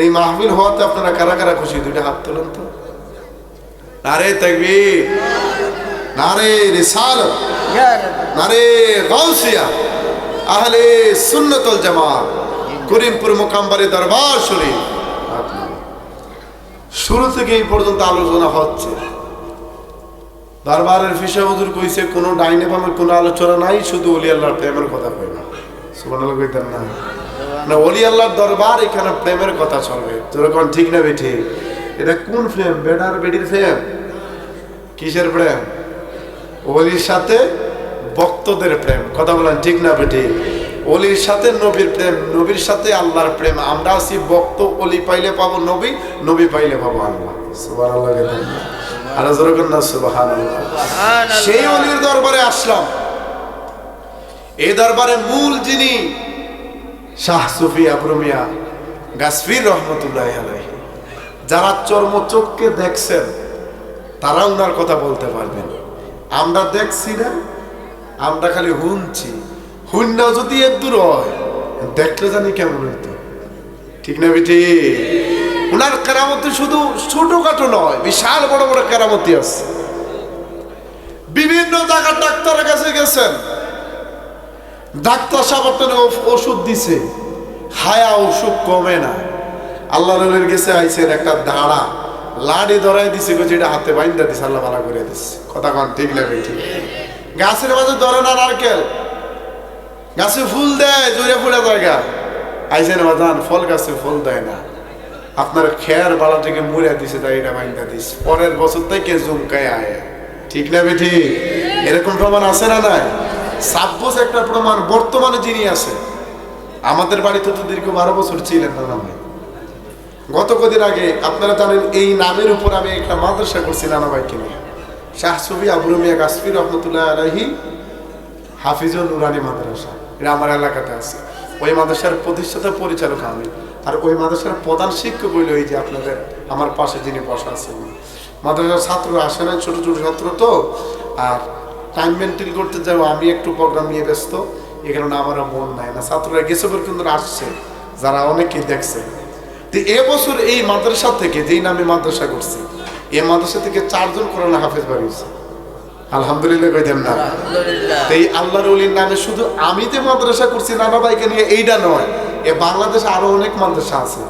এই মাহফিল হওয়াতে আপনারা কারা কারা খুশি? দুইটা হাত তুলুন তো। নারে তাকবীর, নারে রিসালত, নারে গাউসিয়া, আহলে সুন্নতুল জামাত, করিমপুর মোকাম্বারে দরবার শরীফ। শুরু থেকে এই পর্যন্ত আলোচনা হচ্ছে। দরবারের ফিসা হুজুর কইছে, কোনো ডাইনে বামে কোনো আলোচনা নাই, শুধু অলি প্রেমের কথা কইবা সুবহানাল্লাহ কইতেন না। না অলি আল্লাহর দরবার এখানে প্রেমের কথা চলবে। যেরকম ঠিক না বেঠি? এটা কোন প্রেম? বেডির প্রেম? কিসের প্রেম? অলির সাথে ভক্তদের প্রেম। কথা বলেন ঠিক না বেঠি? অলির সাথে নবীর প্রেম নবীর সাথে আল্লাহর প্রেম। আমরা আছি ভক্ত অলি পাইলে পাবো নবী নবী পাইলে পাবো আল্লাহ। আর যেরকম না সুবহানাল্লাহ। সেই অলির দরবারে আসলাম। এই দরবারে মূল যিনি শাহ সুফি আবরমিয়া গাছফির রহমতুল্লাহ আলাইহি। যারা চর্ম চোখকে দেখছেন, তারা উনার কথা বলতে পারবেন। আমরা দেখছি না, আমরা খালি হুনছি হুন্না যদি এর দূর হয়, দেখলে জানি কেমন হইতো। ঠিক না বেটি? উনার কেরামতি শুধু ছোটখাটো নয়, বিশাল বড় বড় কেরামতি আছে। বিভিন্ন জায়গার ডাক্তারের কাছে গেছেন। ডাক্তার সাহেব ওষুধ দিছে। হায়া ওষুধ কমে না। আল্লাহ রলের গেছে আইসেন একটা দাঁড়া। লাড়ি ধরাই দিছে গো যেটা হাতে বাইন্দা দিছে, আল্লাহ ভালো করে দিছে। কথা কন, ঠিক না ঠিক। গাছের মাঝে ধরে না নারকেল? গাছে ফুল দেয় জোরে ফুলে জায়গা আইসেন বাজান ফল গাছে ফল দেয় না। আপনার খেয়ার বালা থেকে মুড়ে দিছে, তাই এটা বাইন্দা দিস পরের বছর থেকে জুমকায় আয়। ঠিক না বেঠি এরকম প্রমাণ আছে না নাই? সাব্বস একটা প্রমাণ বর্তমানে যিনি আছে আমাদের বাড়িতে তো দীর্ঘ বারো বছর ছিলেন না নামে। গত কদিন আগে আপনারা জানেন এই নামের উপর আমি একটা মাদ্রাসা করছি নানা ভাইকে নিয়ে। শাহ সুফি আবুল মিয়া কাসফি রহমতুল্লাহ আলহি হাফিজুল নুরানি মাদ্রাসা। এটা আমার এলাকাতে আছে। ওই মাদ্রাসার প্রতিষ্ঠাতা পরিচালক আমি। আর ওই মাদ্রাসার প্রধান শিক্ষক হইল এই যে আপনাদের আমার পাশে যিনি বসা আছেন। মাদ্রাসার ছাত্র আসে না ছোট ছোট ছাত্র তো। আর টাইম মেনটেন করতে যাও আমি একটু প্রোগ্রাম নিয়ে ব্যস্ত এই কারণে আমারও মন নাই না। ছাত্ররা গেছে বলে কিন্তু আসছে যারা অনেকেই দেখছে। তো এবছর এই মাদ্রাসা থেকে যেই নামে মাদ্রাসা করছে এই মাদ্রাসা থেকে চারজন কোরআন হাফেজ বাড়িয়েছে আলহামদুলিল্লাহ কইতেন না? এই আল্লাহর অলির নামে শুধু আমি যে মাদ্রাসা করছি নানা ভাইকে নিয়ে এইটা নয় এ বাংলাদেশে আরও অনেক মাদ্রাসা আছে।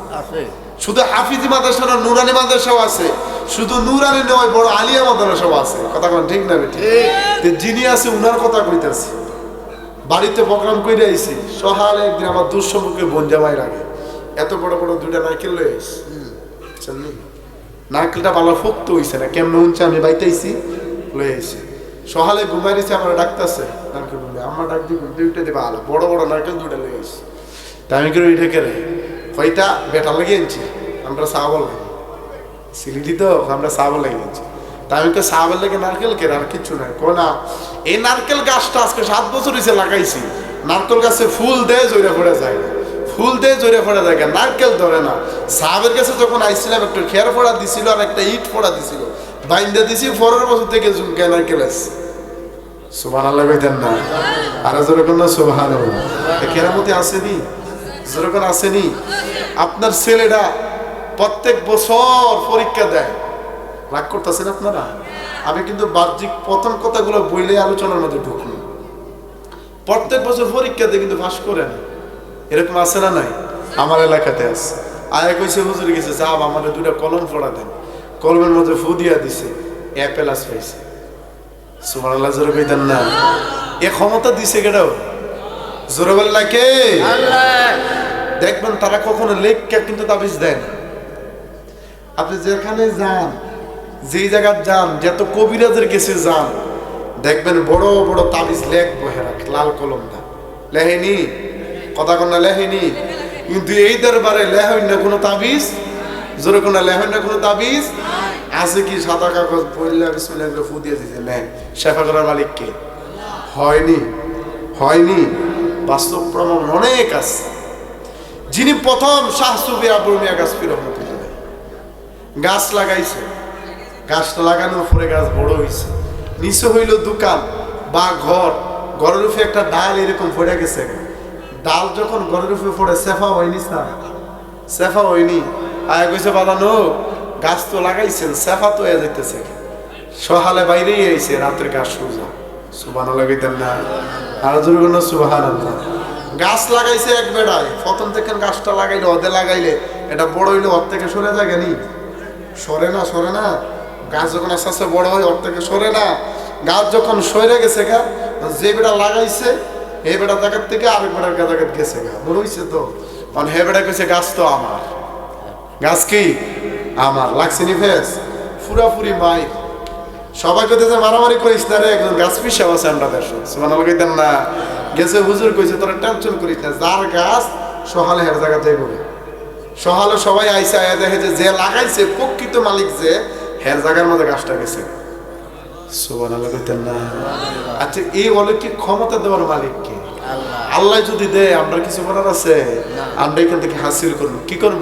শুধু হাফিজি মাদ্রাসা না নুরানি মাদ্রাসাও আছে। শুধু নুরানি নয় বড় আলিয়া মাদ্রাসাও আছে। কথা কোন ঠিক না তো যিনি আছে উনার কথা কইতাছি। বাড়িতে প্রোগ্রাম কইরে আইছি সহালে একদিন আমার দুঃসম্মুখে বোন জামাই লাগে এত বড় বড় দুইটা নারকেল লয়ে আইছি। বুঝছেন? নারকেলটা ভালো ফক্ত হইছে না কেমন হচ্ছে আমি বাইতাইছি লয়ে আইছি। সহালে ঘুমাই দিছে আমার ডাকতেছে নারকেল বলে আমার ডাক দিব দুইটা দিবা আলো বড় বড় নারকেল দুইটা লয়ে আইছি। তা আমি করে ওইটা কেড়ে কয়টা? বেটা লাগিয়ে আনছি। আমরা চাবল লাগে সিলিটি তো আমরা চাবল লাগিয়ে আনছি। তা আমি তো চাবল লাগে নারকেল কেড়ে আর কিচ্ছু নাই। কো না, এই নারকেল গাছটা আজকে সাত বছর হয়েছে লাগাইছি। নারকেল গাছে ফুল দেয় জৈরা পড়ে যায়। ফুল দিয়ে জোরে পড়ে যায় নারকেল ধরে না। সাহাবের কাছে যখন আইছিলাম, একটু খেয়ার ফোড়া দিছিল আর একটা ইট ফোড়া দিছিল। বাইন্দা দিছি, পরের বছর থেকে ঝুমকে নারকেল আছে। সুবান আল্লাহ কইতেন না। আর যেরকম না সুবাহান কেরামতি আসেনি যেরকম আসেনি, আপনার ছেলেটা প্রত্যেক বছর পরীক্ষা দেয়। রাগ করতেছেন আপনারা? আমি কিন্তু বাহ্যিক প্রথম কথাগুলো বইলে আলোচনার মধ্যে ঢুকলো প্রত্যেক বছর পরীক্ষা দিয়ে কিন্তু পাস করে না। এরকম আছে না নাই? আমার এলাকাতে আছে। আয়া কইছে, হুজুর গেছে সাহাব আমাদের দুটা কলম পড়া দেন। কলমের মধ্যে ফু দিয়া দিছে, এ প্লাস পাইছে। সুমান আল্লাহ জোরে না। এ ক্ষমতা দিছে কেটাও জোরে বললা কে? দেখবেন তারা কখনো লেখকে কিন্তু তাবিজ দেয় না। আপনি যেখানে যান যেই জায়গায় যান যত কবিরাজের কাছে যান দেখবেন বড় বড় তাবিজ লেখ বহে রাখ লাল কলম দা লেহেনি? কথা কন্যা লেহেনি? কিন্তু এই দরবারে লেহেন না কোনো তাবিজ? জোরে কোনো লেহেন না কোনো তাবিজ? আছে কি সাদা কাগজ পড়লে বিসমিল্লাহ ফু দিয়ে দিয়েছে নেন শেফা করার মালিক কে? হয়নি। হয়নি। বাস্তব প্রমাণ অনেক আছে। যিনি প্রথম শাহ সুফি আবুল মিয়া গাছ লাগাইছে। গাছটা লাগানোর পরে গাছ বড় হয়েছে নিচে হইল দোকান, বা ঘর। ঘরের উপরে একটা ডাল এরকম পড়ে গেছে। ডাল যখন ঘরের উপরে পড়ে সেফা হয়নি না? সেফা হয়নি। আয় কইছে বাদানো গাছ তো লাগাইছেন সেফা তো হয়ে যাইতেছে। সহালে বাইরেই আইছে, রাতের গাছ সোজা। সুবান লাগাইতেন না। আর দুর্গণ সুবাহান গাছ লাগাইছে এক বেড়ায়। প্রথম থেকে গাছটা লাগাইলে অদে লাগাইলে এটা বড় হইলে ওর থেকে সরে যায় নি সরে না সরে না। গাছ যখন আস্তে আস্তে বড় হয়, ওর থেকে সরে না। গাছ যখন সরে গেছে গা, যে বেটা লাগাইছে, এই বেটা জায়গার থেকে আরেক বেটার জায়গায় গেছে গা। বড় হইছে তো? কারণ হে বেটা কইছে, গাছ তো আমার। গাছ কি? আমার। লাগছে নি ফেস? ফুরাফুরি মাই সবাই কইতেছে মারামারি করিস না রে একজন গাছ পিসাব আছে আমরা দেশ। সুমান কইতেন না। গেছে হুজুর কইছে তোরা টেনশন করিস না যার গাছ সহালে হের জায়গাতে বলে সহালে সবাই আইসে আয়া দেখে যে যে লাগাইছে প্রকৃত মালিক যে হের জায়গার মধ্যে গাছটা গেছে। সুবান আল্লাহ কইতেন না। আচ্ছা এই অলৌকিক ক্ষমতা দেওয়ার মালিক কে? আল্লাহ। যদি দেয় আমরা কিছু করার আছে? আমরা এখান থেকে হাসিল করব। কি করব?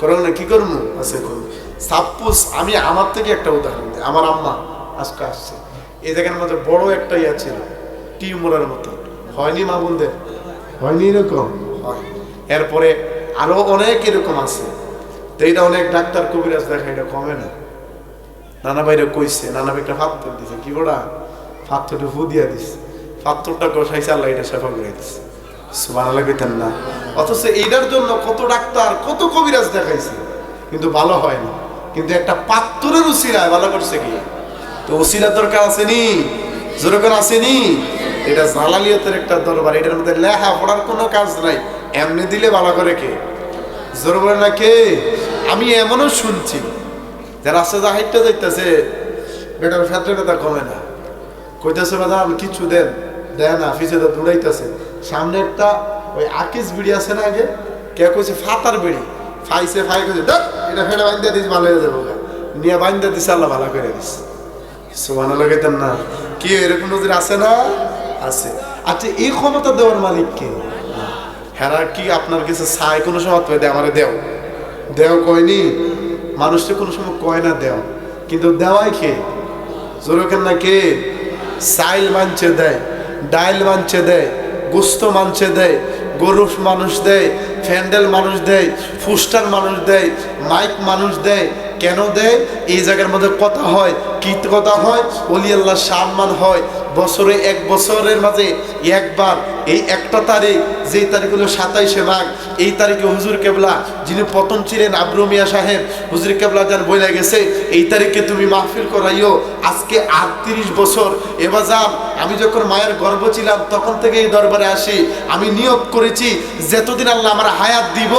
করব না কি করব? আছে করব। সাপোজ আমি আমার থেকে একটা উদাহরণ দিই। আমার আম্মা আজকে আসছে। এই জায়গার মধ্যে বড় একটা ইয়া ছিল টিউমারের মতো। হয়নি মা বোনদের? হয়নি এরকম? হয়। এরপরে আরও অনেক এরকম আছে। তো এটা অনেক ডাক্তার কবিরাজ দেখা এটা কমে না। নানা ভাইরে কইছে নানা একটা ফাত্তর দিছে। কি বড়া? ফাত্তরটা ফু দিয়া দিছে। ফাত্তরটা কষাইছে আল্লাহ এটা সেফা করে দিছে। সুবহানাল্লাহ কইতেন না। অথচ এইটার জন্য কত ডাক্তার কত কবিরাজ দেখাইছে। কিন্তু ভালো হয় না। কিন্তু একটা পাত্তরের উসিলায় ভালো করছে কি? তো উসিলার দরকার আসেনি জোরকার আসেনি এটা জালালিয়তের একটা দরবার, এটার মধ্যে লেখা পড়ার কোনো কাজ নাই। এমনি দিলে ভালো করে কে? জোর বলে না কে? আমি এমনও শুনছি। যে রাস্তা যা হাইটটা যাইতেছে বেটার ফ্যাটে ব্যথা কমে না। কইতেছে দাদা আমি কিছু দেন। দেয় না ফিসে তো দৌড়াইতেছে। সামনে একটা ওই আকিস বিড়ি আছে না আগে? কে কইছে? ফাতার বিড়ি। ফাইছে, ফাই কইছে, দেখ! এটা ফেলে বাইন্দা দিস, ভালো হয়ে যাব। নিয়ে বাইন্দা দিছে, আল্লাহ ভালো করে দিস। সোমানো লাগাইতেন না। কি, এরকম নজির আছে না? আছে। আচ্ছা এই ক্ষমতা দেওয়ার মালিক কে? হেরা কি আপনার কাছে চাই কোনো সময় তো দে আমারে দেও। দেও কয়নি? মানুষটা কোনো সময় কয় না দেও। কিন্তু দেওয়াই কে? জোরকেন না কে? সাইল মানছে দেয়, ডাইল মানছে দেয়, গোস্ত মানছে দেয় গরু মানুষ দেয় ফ্যান্ডেল মানুষ দেয় ফুস্টার মানুষ দেয় মাইক মানুষ দেয় কেন দেয়? এই জায়গার মধ্যে কথা হয়, কি কথা হয়? অলি আল্লাহ সম্মান হয়। বছরে এক বছরের মাঝে একবার, এই একটা তারিখ, যেই তারিখ হলো সাতাইশে মাঘ, এই তারিখে হুজুর কেবলা, যিনি পতন ছিলেন আব্রু মিয়া সাহেব, হুজুর কেবলা যার বইলা গেছে, এই তারিখে তুমি মাহফিল করাইও, আজকে আটত্রিশ বছর, এবার যান, আমি যখন মায়ের গর্ভ ছিলাম, তখন থেকে এই দরবারে আসি, আমি নিয়োগ করেছি, যেতদিন আল্লাহ আমার হায়াত দিব,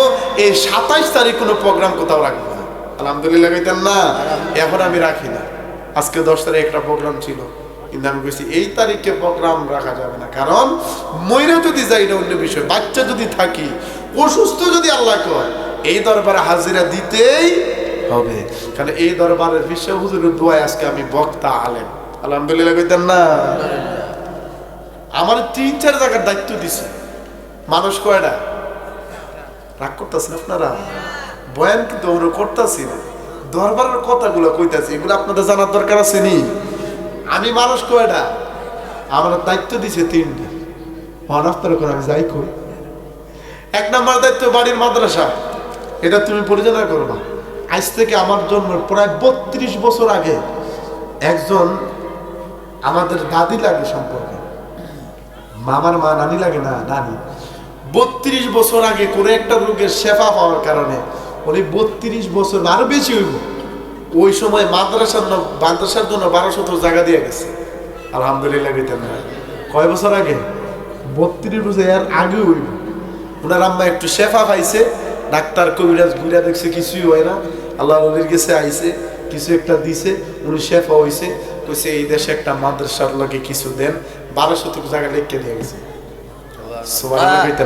এই সাতাইশ তারিখ কোনো প্রোগ্রাম কোথাও রাখব আলহামদুলিল্লাহ কইতেন না, এখন আমি রাখি না। আজকে দশ তারিখ একটা প্রোগ্রাম ছিল, কিন্তু আমি বলছি এই তারিখে প্রোগ্রাম রাখা যাবে না। কারণ ময়রা যদি যাই এটা অন্য বিষয়, বাচ্চা যদি থাকি, অসুস্থ যদি আল্লাহ কয়, এই দরবারে হাজিরা দিতেই হবে। কারণ এই দরবারের বিশ্ব হুজুরের দোয়ায় আজকে আমি বক্তা আলেম। আলহামদুলিল্লাহ কইতেন না। আমার তিন চার জায়গার দায়িত্ব দিছে, মানুষ কয়টা রাগ করতেছেন আপনারা? বয়ান কিন্তু আমরা করতেছি না। দরবারের কথাগুলো কইতাছি, এগুলো আপনাদের জানার দরকার আছে নি। আমি মানুষ কয়টা আমার দায়িত্ব দিছে তিনটা। আপনারা করে, আমি যাই কই। এক নম্বর দায়িত্ব বাড়ির মাদ্রাসা। এটা তুমি পরিচালনা করবা আজ থেকে আমার জন্ম প্রায় বত্রিশ বছর আগে একজন আমাদের দাদি লাগে সম্পর্কে। মামার মা নানি লাগে না, নানি। বত্রিশ বছর আগে কোনো একটা রোগের শেফা পাওয়ার কারণে উনি বত্রিশ বছর আরও বেশি হইব। ওই সময় মাদ্রাসার ন- মাদ্রাসার জন্য বারো বারোশত জায়গা দিয়ে গেছে। আলহামদুলিল্লাহ দিতেন না কয় বছর আগে? বত্রিশ বছর এর আগে হইব। ওনার আম্মা একটু শেফা পাইছে। ডাক্তার কবিরাজ ঘুরে দেখছে কিছুই হয় না। আল্লাহ নবীর গেছে আইছে কিছু একটা দিছে। উনি শেফা হইছে কইছে এই দেশে একটা মাদ্রাসার লোকে কিছু দেন। বারো বারোশো জায়গা লিখে দিয়ে গেছে।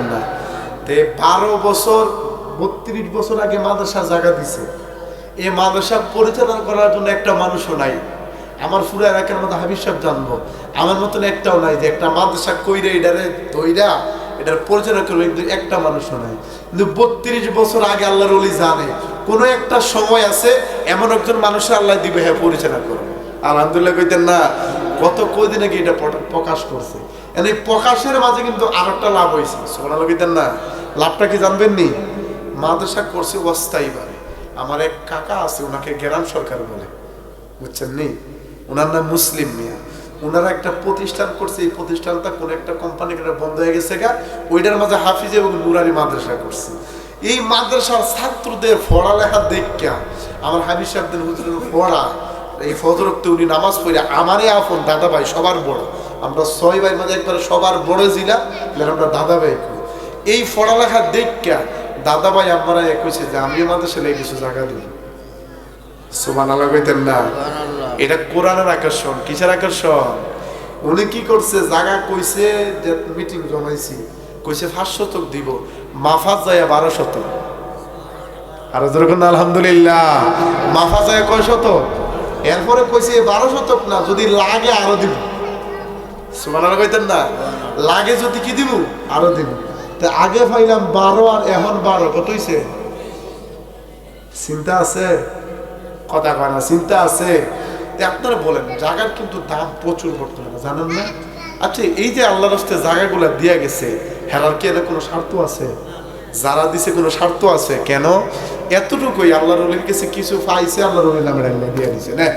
না তে বারো বছর বত্রিশ বছর আগে মাদ্রাসা জায়গা দিছে। এই মাদ্রাসা পরিচালনা করার জন্য একটা মানুষও নাই। আমার পুরো এলাকার মধ্যে হাবিব সাহেব জানব। আমার মতন একটাও নাই যে একটা মাদ্রাসা কইরে এটারে দইরা এটার পরিচালনা করবে, কিন্তু একটা মানুষও নাই। কিন্তু বত্রিশ বছর আগে আল্লাহর অলি জানে, কোনো একটা সময় আছে এমন একজন মানুষের আল্লাহ দিবে হ্যাঁ পরিচালনা করবে আলহামদুলিল্লাহ কইতেন, না কত কদিন আগে এটা প্রকাশ করছে। এই প্রকাশের মাঝে কিন্তু আর একটা লাভ হয়েছে সোনাল কইতেন, না, লাভটা কি জানবেন নি মাদ্রাসা করছে অস্থায়ীভাবে আমার এক কাকা আছে, ওনাকে গ্রাম সরকার বলে। বুঝছেন নি? ওনার নাম মুসলিম মিয়া। ওনারা একটা প্রতিষ্ঠান করছে, এই প্রতিষ্ঠানটা কোন একটা কোম্পানি বন্ধ হয়ে গেছে গা, ওইটার মাঝে হাফিজ এবং নুরানি মাদ্রাসা করছে। এই মাদ্রাসার ছাত্রদের পড়ালেখা দেখা আমার হাবিজ সাহেবদের হুজুরের পড়া। এই ফজরক্তে উনি নামাজ পড়ে, আমারই আপন দাদা ভাই সবার বড়। আমরা ছয় ভাই মাঝে একবারে সবার বড় জিলা আমরা দাদা ভাই। এই পড়ালেখা দেখা দাদা ভাই আমরা কইছে যে আমি মাদ্রাসা লেগে কিছু জায়গা দিই সুমান আল্লাহ কইতেন না। এটা কোরআনের আকর্ষণ কিসের আকর্ষণ? উনি কি করছে জায়গা কইছে যে মিটিং জমাইছি কইছে পাঁচ শতক দিব মাফাজ যায় বারো শতক। আর যেরকম আলহামদুলিল্লাহ। মাফা যায় কয় শতক? এরপরে কইছে বারো শতক না যদি লাগে আরও দিব। সুমানারা কইতেন না? লাগে যদি কি দিব? আরও দিব। তা আগে পাইলাম বারো আর এখন বারো কত হইছে? চিন্তা আছে? কথা কয় না চিন্তা আছে? আপনারা বলেন জায়গার কিন্তু দাম প্রচুর বর্তমানে জানেন না? আচ্ছা এই যে আল্লাহ রস্তে জায়গাগুলো দিয়া গেছে হেরার কি এনে কোনো স্বার্থ আছে? যারা দিছে কোনো স্বার্থ আছে? কেন? এতটুকুই আল্লাহ রলির কাছে কিছু পাইছে আল্লাহ রলির নামে আল্লাহ দিয়ে দিছে না?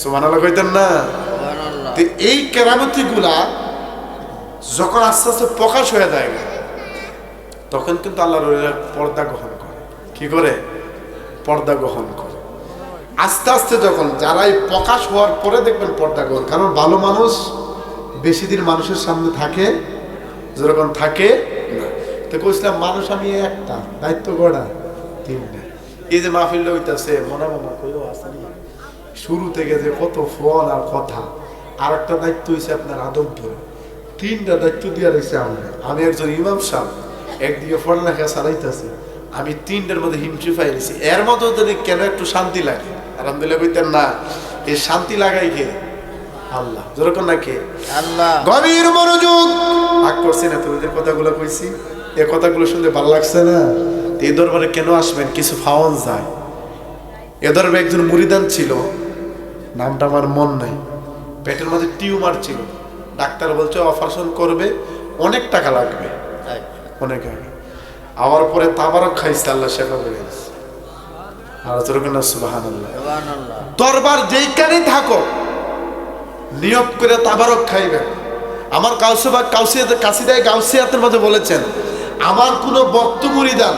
সুমান আল্লাহ কইতেন না? এই কেরামতি গুলা যখন আস্তে আস্তে প্রকাশ হয়ে যায় তখন কিন্তু আল্লাহ পর্দা গ্রহণ করে। কি করে? পর্দা গ্রহণ করে। আস্তে আস্তে যখন যারাই প্রকাশ হওয়ার পরে দেখবেন পর্দা গ্রহণ কারণ ভালো মানুষ বেশি দিন মানুষের সামনে থাকে, যেরকম থাকে না। তো কইছিলাম, মানুষ আমি একটা, দায়িত্ব গড়া তিনটা। এই যে মাহফিল হইতাছে, মনে মনে কইও আসেনি শুরু থেকে যে কত ফল আর কথা আর একটা দায়িত্ব হয়েছে আপনার আদব ধরে। তিনটা দায়িত্ব দিয়ে রয়েছে আমরা আমি একজন ইমাম সাহেব। একদিকে পড়ালেখা চালাইতেছি আমি তিনটার মধ্যে হিমশি ফাইলেছি এর মধ্যে যদি কেন একটু শান্তি লাগে? আলহামদুলিল্লাহ কইতেন না। এই শান্তি লাগাই কে? আল্লাহ। যেরকম না কে আল্লাহ। গভীর মনোযোগ। ভাগ করছি না তোমাদের কথাগুলো কইছি। এ কথাগুলো শুনতে ভালো লাগছে না? এই দরবারে কেন আসবেন? কিছু ফাওয়ান যায়। এ দরবারে একজন মুরিদান ছিল। নামটা আমার মন নাই। পেটের মধ্যে টিউমার ছিল। ডাক্তার বলছে অপারেশন করবে অনেক টাকা লাগবে। অনেক আগে। আবার পরে তাবারক খাইছে আল্লাহ শেফা করে সুবাহান দরবার যেইখানে থাকো নিয়োগ করে তাবারক খাইবেন আমার কাউসেবা কাউসিয়া কাসিদায় গাউসিয়াতের মধ্যে বলেছেন আমার কোনো বক্ত মুরিদান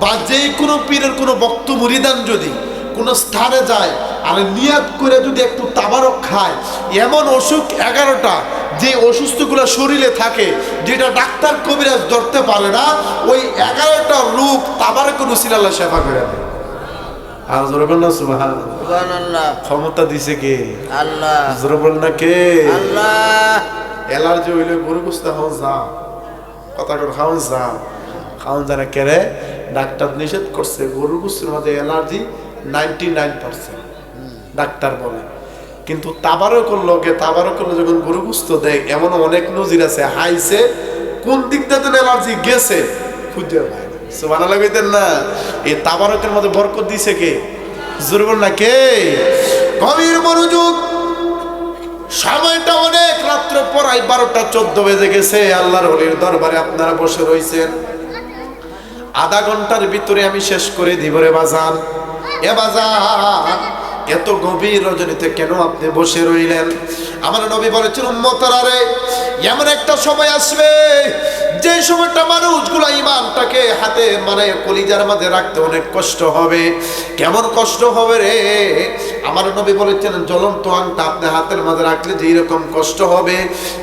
বা যে কোনো পীরের কোনো বক্ত মুরিদান যদি কোনো স্থানে যায় আর নিয়াত করে যদি একটু তাবারক খায় এমন অসুখ এগারোটা যে অসুস্থগুলো শরীরে থাকে যেটা ডাক্তার কবিরাজ ধরতে পারে না ওই এগারোটা রূপ তাবারক রুসিল আল্লাহ সেবা করে দেয়। আর জোরবেন না সুবাহ ক্ষমতা দিছে কে? আল্লাহ। না কে? আল্লাহ। এলার্জি হইলে গরু গুস্তা যা। কথা করে যা। ডাক্তার নিষেধ করছে গরু গুস্তের মধ্যে allergy ninety nine percent. Doctor বলে। কিন্তু তাবারকর লোকে তাবারকর যখন গরু গুস্ত দেয়, এমন অনেক নজির আছে, হাইছে, কোন দিকটা যেন এলার্জি গেছে, খুঁজে পায় না। সুবানা লাগাইতেন না, এই তাবারকের মধ্যে বরকত দিছে কে? জোরে না, কে? গভীর মনোযোগ, সময়টা অনেক, রাত্র পড়াই বারোটা চোদ্দ বেজে গেছে, আল্লাহর হলির দরবারে আপনারা বসে রয়েছেন আধা ঘণ্টার ভিতরে আমি শেষ করে দিব রে বাজান। এ বাজান এত গভীর রজনীতে কেন আপনি বসে রইলেন? আমার নবী বলেছেন উম্মতারা রে এমন একটা সময় আসবে যে সময়টা মানুষগুলো ইমানটাকে হাতে মানে কলিজার মাঝে রাখতে অনেক কষ্ট হবে। কেমন কষ্ট হবে রে? আমার নবী বলেছেন জ্বলন্ত আংটা আপনি হাতের মাঝে রাখলে যে এরকম কষ্ট হবে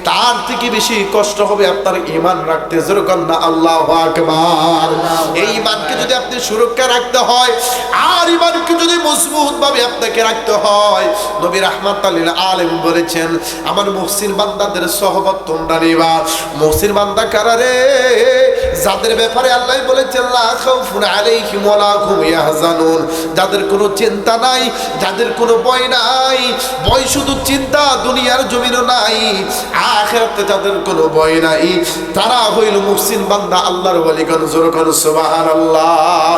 তার থেকে বেশি কষ্ট হবে আপনার ইমান রাখতে। যেরকম না আল্লাহ আকবার। এই ইমানকে যদি আপনি সুরক্ষা রাখতে হয় আর ইমানকে যদি মজবুত ভাবে আপনাকে রাখতে হয়। নবী রহমাত আলেম বলেছেন, আমার মুহসিন বান্দাদের সহবত তোমরা নিবা। মুহসিন বান্দা কারারে যাদের ব্যাপারে আল্লাহ বলেছেন যাদের কোনো চিন্তা নাই, যাদের কোনো ভয় নাই, ভয় শুধু চিন্তা, দুনিয়ার জমিনও নাই, আখিরাতে যাদের কোনো ভয় নাই। তারা হইল মুহসিন বান্দা, আল্লাহর ওয়ালিগণ, জোরকান, সুবহানাল্লাহ।